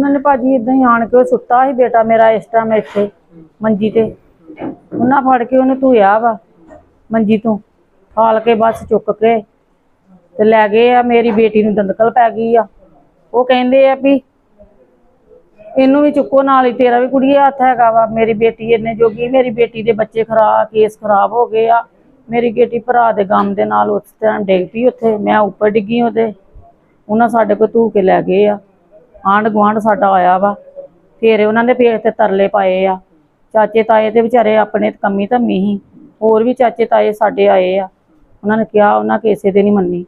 ਉਹਨਾਂ ਨੇ ਭਾਜੀ ਇਦਾਂ ਹੀ ਆਣ ਕੇ ਉਹ ਸੁੱਤਾ ਸੀ, ਬੇਟਾ ਮੇਰਾ ਇਸ ਟਾਈਮ ਇੱਥੇ, ਮੰਜੀ ਤੇ। ਉਹਨਾਂ ਫੜ ਕੇ ਉਹਨੂੰ ਧੋਇਆ ਵਾ, ਮੰਜੀ ਤੋਂ। ਫਾਲ ਕੇ ਬਸ ਚੁੱਕ ਕੇ ਤੇ ਲੈ ਗਏ ਆ, ਮੇਰੀ ਬੇਟੀ ਨੂੰ ਦੰਦਕਲ ਪੈ ਗਈ ਆ। ਉਹ ਕਹਿੰਦੇ ਆ ਵੀ ਇਹਨੂੰ ਵੀ ਚੁੱਕੋ, ਨਾਲ ਹੀ ਤੇਰਾ ਵੀ ਕੁੜੀ ਹੱਥ ਹੈਗਾ ਵਾ। ਮੇਰੀ ਬੇਟੀ ਇੰਨੇ ਜੋਗੀ, ਮੇਰੀ ਬੇਟੀ ਦੇ ਬੱਚੇ ਖਰਾਬ ਕੇਸ ਖਰਾਬ ਹੋ ਗਏ ਆ। ਮੇਰੀ ਬੇਟੀ ਭਰਾ ਦੇ ਗਮ ਦੇ ਨਾਲ ਉਸ ਟਾਈਮ ਡਿੱਗ ਪਈ ਉੱਥੇ। ਮੈਂ ਉੱਪਰ ਡਿੱਗੀ ਉਹਦੇ। ਉਹਨਾਂ ਸਾਡੇ ਕੋਲ ਧੂ ਕੇ ਲੈ ਗਏ ਆ। ਆਂਢ ਗੁਆਂਢ ਸਾਡਾ ਆਇਆ ਵਾ। ਫੇਰ ਉਹਨਾਂ ਦੇ ਪੇਟ ਤੇ ਤਰਲੇ ਪਾਏ ਆ। ਚਾਚੇ ਤਾਏ ਤੇ ਵਿਚਾਰੇ ਆਪਣੇ ਕੰਮੀ ਧੰਮੀ ਸੀ। ਹੋਰ ਵੀ ਚਾਚੇ ਤਾਏ ਸਾਡੇ ਆਏ ਆ। ਉਹਨਾਂ ਨੇ ਕਿਹਾ ਉਹਨਾਂ ਕਿਸੇ ਦੇ ਨਹੀਂ ਮੰਨੀ।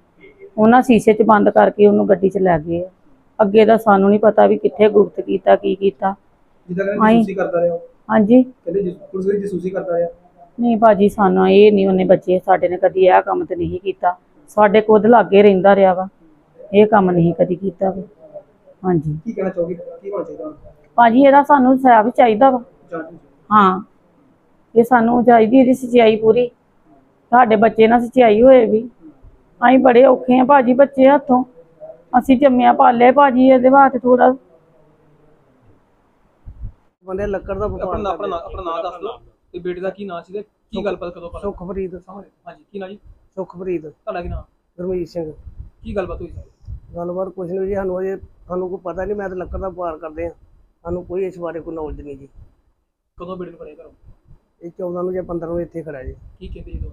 ਉਹਨਾਂ ਸ਼ੀਸ਼ੇ 'ਚ ਬੰਦ ਕਰਕੇ ਉਹਨੂੰ ਗੱਡੀ 'ਚ ਲੈ ਗਏ ਅੱਗੇ ਦਾ ਸਾਨੂੰ ਨਹੀਂ ਪਤਾ ਵੀ ਕਿੱਥੇ ਗੁਪਤ ਕੀਤਾ ਕੀ ਕੀਤਾ। ਜਿੱਦਾਂ ਕਹਿੰਦੇ ਆਈ। ਜਸੂਸੀ ਕਰਦਾ ਰਿਹਾ ਉਹ। ਹਾਂਜੀ। ਕਹਿੰਦੇ ਜਿਸ- ਪੁਲਿਸ ਦੀ ਜਸੂਸੀ ਕਰਦਾ ਰਿਹਾ। ਨਹੀਂ ਭਾਜੀ ਸਾਨੂੰ ਇਹ ਨਹੀਂ ਉਹਨੇ ਬੱਚੇ ਸਾਡੇ ਨੇ ਕਦੀ ਇਹ ਕੰਮ ਤੇ ਨਹੀਂ ਕੀਤਾ। ਸਾਡੇ ਕੋਲ ਲਾਗੇ ਰਹਿੰਦਾ ਰਿਹਾ ਵਾ। ਇਹ ਕੰਮ ਨਹੀਂ ਕਦੀ ਕੀਤਾ ਵਾ। ਹਾਂਜੀ। ਕੀ ਕਹਿਣਾ ਚਾਹੋਗੇ? ਕੀ ਹੋਣਾ ਚਾਹੀਦਾ ਹੁਣ? ਭਾਜੀ ਇਹਦਾ ਸਾਨੂੰ ਸਾਫ਼ ਚਾਹੀਦਾ ਵਾ। ਹਾਂ। ਇਹ ਸਾਨੂੰ ਚਾਹੀਦੀ ਇਹਦੀ ਸਚਾਈ ਪੂਰੀ। ਸਾਡੇ ਬੱਚੇ ਨਾਲ ਸਚਾਈ ਹੋਏ ਵੀ। ਅਸੀਂ ਬੜੇ ਔਖੇ ਆ ਭਾਜੀ ਬੱਚੇ ਹੱਥੋਂ। ਅਸੀਂ ਜੰਮਿਆ ਪਾਲੇ ਭਾਜੀ ਇਹਦੇ ਵਾਸਤੇ ਥੋੜਾ ਬੰਦੇ ਲੱਕੜ ਦਾ ਵਪਾਰ ਆਪਣਾ ਆਪਣਾ ਆਪਣਾ ਨਾਮ ਦੱਸ ਦਿਓ। ਤੇ ਬੇਟੇ ਦਾ ਕੀ ਨਾਮ ਸੀ ਤੇ ਕੀ ਗੱਲਬਾਤ ਕਦੋਂ ਪਤਾ ਸੁਖਪ੍ਰੀਤ। ਹਾਂਜੀ ਕੀ ਨਾਂ ਜੀ? ਸੁਖਪ੍ਰੀਤ। ਤੁਹਾਡਾ ਕੀ ਨਾਮ ਗੁਰਮੀਤ ਸਿੰਘ। ਕੀ ਗੱਲਬਾਤ ਹੋਈ? ਸੀ ਗੱਲਬਾਤ ਕੁਛ ਨਹੀਂ ਜੀ ਸਾਨੂੰ ਅਜੇ ਸਾਨੂੰ ਕੋਈ ਪਤਾ ਨਹੀਂ ਮੈਂ ਤਾਂ ਲੱਕੜ ਦਾ ਵਪਾਰ ਕਰਦੇ ਆ ਸਾਨੂੰ ਕੋਈ ਇਸ ਬਾਰੇ ਕੋਈ ਨੌਲੇਜ ਨਹੀਂ ਜੀ। ਕਦੋਂ ਬੇਟੇ ਨੂੰ ਘਰੋਂ? ਇਹ 14 ਨੂੰ ਜਾਂ 15 ਨੂੰ ਇੱਥੇ ਖੜਾ ਜੀ। ਕੀ ਕਹਿੰਦੇ ਜਦੋਂ?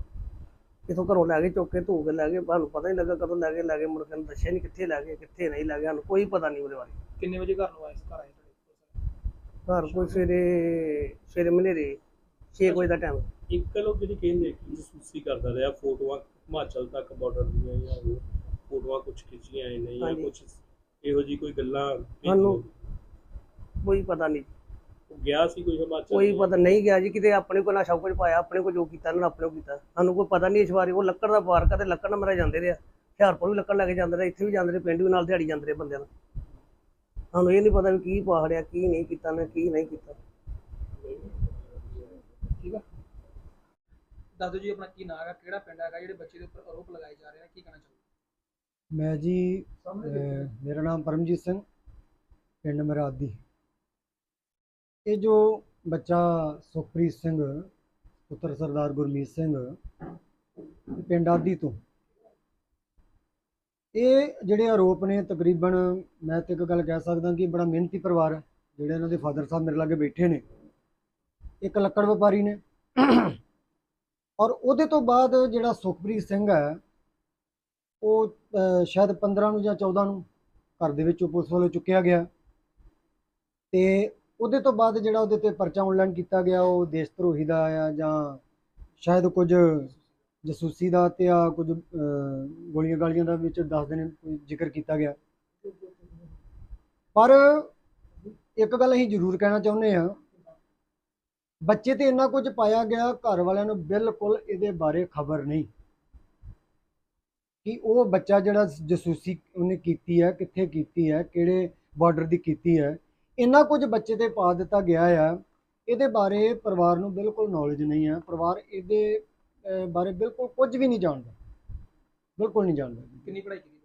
ਕਿਥੋਂ ਘਰੋਂ ਲੈ ਕੇ ਚੁੱਕ ਕੇ ਧੂ ਕੇ ਲੈ ਗਏ ਸਾਨੂੰ ਪਤਾ ਨਹੀਂ ਲੱਗਾ ਕਦੋਂ ਲੈ ਕੇ ਲੈ ਗਏ ਮੁੜ ਕੇ ਸਾਨੂੰ ਦੱਸਿਆ ਨਹੀਂ ਕਿੱਥੇ ਲੈ ਗਏ ਕਿੱਥੇ ਨਹੀਂ ਲੈ ਗਏ ਸਾਨੂੰ ਕੋਈ ਪਤਾ ਨਹੀਂ ਉਹਦੇ ਬਾਰੇ। ਕਿੰਨੇ ਵਜੇ ਘਰ ਨੂੰ ਆਏ ਸੀ? ਘਰ ਆਏ ਘਰ ਕੋਈ ਸਵੇਰੇ ਸਵੇਰੇ ਮਨੇਰੇ 6 ਵਜੇ ਦਾ ਟਾਈਮ ਇੱਕ ਲੋਕ ਜਿਹੜੀ ਕਹਿੰਦੇ ਕਿ ਜਸੂਸੀ ਕਰਦਾ ਰਿਹਾ ਫੋਟੋਆਂ ਹਿਮਾਚਲ ਤੱਕ ਬਾਰਡਰ ਦੀਆਂ ਜਾਂ ਉਹ ਫੋਟੋਆਂ ਕੁਝ ਖਿੱਚੀਆਂ ਨੇ ਜਾਂ ਹਾਂਜੀ। ਕੁਝ ਇਹੋ ਜੀ ਕੋਈ ਗੱਲਾਂ ਸਾਨੂੰ ਕੋਈ ਪਤਾ ਨਹੀਂ। ਉਹ ਗਿਆ ਸੀ ਕੋਈ ਹਿਮਾਚਲ? ਕੋਈ ਪਤਾ ਨਹੀਂ ਗਿਆ ਜੀ ਕਿਤੇ ਆਪਣੇ ਕੋਲ ਨਾ ਸਭ ਕੁਝ ਪਾਇਆ ਆਪਣੇ ਕੋਲ ਜੋ ਕੀਤਾ ਨੇ ਆਪਣੇ ਕੋਲ ਕੀਤਾ। ਸਾਨੂੰ ਕੋਈ ਪਤਾ ਨਹੀਂ ਇਸ ਬਾਰੇ ਉਹ ਲੱਕੜ ਦਾ ਵਪਾਰ ਕਰਦੇ ਲੱਕੜ ਨਾਲ ਮਰਾ ਜਾਂਦੇ ਰਹੇ। ਹੁਸ਼ਿਆਰਪੁਰ ਵੀ ਲੱਕੜ ਲੈ ਕੇ ਜਾਂਦੇ ਰਹੇ ਇੱਥੇ ਵੀ ਜਾਂਦੇ ਰਹੇ ਪਿੰਡ ਵੀ ਨਾਲ ਦਿਹਾੜੀ ਜਾਂਦੇ ਰਹੇ ਬੰਦਿਆਂ ਨਾਲ। ਸਾਨੂੰ ਇਹ ਨਹੀਂ ਪਤਾ ਵੀ ਕੀ ਪਾਹੜਿਆ ਕੀ ਨਹੀਂ ਕੀਤਾ ਨੇ ਕੀ ਨਹੀਂ ਕੀਤਾ। ਠੀਕ ਆ। ਦੱਸ ਦਿਓ ਜੀ ਆਪਣਾ ਕੀ ਨਾਮ ਹੈਗਾ? ਕਿਹੜਾ ਪਿੰਡ ਹੈਗਾ? ਜਿਹੜੇ ਬੱਚੇ ਦੇ ਉੱਪਰ ਆਰੋਪ ਲਗਾਏ ਜਾ ਰਹੇ ਨੇ ਕੀ ਕਹਿਣਾ ਚਾਹੋਗੇ? ਮੈਂ ਜੀ ਮੇਰਾ ਨਾਮ ਪਰਮਜੀਤ ਸਿੰਘ, ਪਿੰਡ ਮਰਾਦੀ। ਇਹ ਜੋ ਬੱਚਾ ਸੁਖਪ੍ਰੀਤ ਸਿੰਘ, ਪੁੱਤਰ ਸਰਦਾਰ ਗੁਰਮੀਤ ਸਿੰਘ, ਪਿੰਡ ਆਦੀ ਤੋਂ, ਇਹ ਜਿਹੜੇ ਆਰੋਪ ਨੇ, ਤਕਰੀਬਨ ਮੈਂ ਤੇ ਇੱਕ ਗੱਲ ਕਹਿ ਸਕਦਾ ਕਿ ਬੜਾ ਮਿਹਨਤੀ ਪਰਿਵਾਰ ਹੈ, ਜਿਹੜੇ ਇਹਨਾਂ ਦੇ ਫਾਦਰ ਸਾਹਿਬ ਮੇਰੇ ਲਾਗੇ ਬੈਠੇ ਨੇ। ਇੱਕ ਲੱਕੜ ਵਪਾਰੀ ਨੇ। ਔਰ ਉਹਦੇ ਤੋਂ ਬਾਅਦ ਜਿਹੜਾ ਸੁਖਪ੍ਰੀਤ ਸਿੰਘ ਹੈ ਉਹ ਅਹ, ਸ਼ਾਇਦ 15 ਨੂੰ ਜਾਂ 14 ਨੂੰ ਘਰ ਦੇ ਵਿੱਚੋਂ ਪੁਲਿਸ ਵੱਲੋਂ ਚੁੱਕਿਆ ਗਿਆ। ਤੇ ਉਹਦੇ ਤੋਂ ਬਾਅਦ ਜਿਹੜਾ ਉਹਦੇ ਤੇ ਪਰਚਾ ਆਨਲਾਈਨ ਕੀਤਾ ਗਿਆ ਉਹ ਦੇਸ਼ ਧਰੋਹੀ ਦਾ ਆ ਜਾਂ ਸ਼ਾਇਦ ਕੁਝ ਜਸੂਸੀ ਦਾ ਤੇ ਆ ਕੁਝ ਅਹ, ਗੋਲੀਆਂ ਗਾਲੀਆਂ ਦਾ ਵਿੱਚ ਦੱਸਦੇ ਨੇ ਕੋਈ ਜ਼ਿਕਰ ਕੀਤਾ ਗਿਆ। ਪਰ ਇੱਕ ਗੱਲ ਅਸੀਂ ਜ਼ਰੂਰ ਕਹਿਣਾ ਚਾਹੁੰਦੇ ਹਾਂ ਬੱਚੇ ਤੇ ਇੰਨਾ ਕੁਝ ਪਾਇਆ ਗਿਆ ਘਰ ਵਾਲਿਆਂ ਨੂੰ ਬਿਲਕੁਲ ਇਹਦੇ ਬਾਰੇ ਖਬਰ ਨਹੀਂ। ਕਿ ਉਹ ਬੱਚਾ ਜਿਹੜਾ ਜਸੂਸੀ ਉਹਨੇ ਕੀਤੀ ਹੈ, ਕਿੱਥੇ ਕੀਤੀ ਹੈ, ਕਿਹੜੇ ਬਾਰਡਰ ਦੀ ਕੀਤੀ ਹੈ, ਇੰਨਾ ਕੁਝ ਬੱਚੇ ਤੇ ਪਾ ਦਿੱਤਾ ਗਿਆ ਆ। ਇਹਦੇ ਬਾਰੇ ਪਰਿਵਾਰ ਨੂੰ ਬਿਲਕੁਲ ਨੌਲੇਜ ਨਹੀਂ ਹੈ ਪਰਿਵਾਰ ਇਹਦੇ ਬਾਰੇ ਬਿਲਕੁਲ ਕੁਝ ਵੀ ਨਹੀਂ ਜਾਣਦਾ। ਬਿਲਕੁਲ ਨਹੀਂ ਜਾਣਦਾ। ਕਿੰਨੀ ਪੜ੍ਹਾਈ ਕੀਤੀ?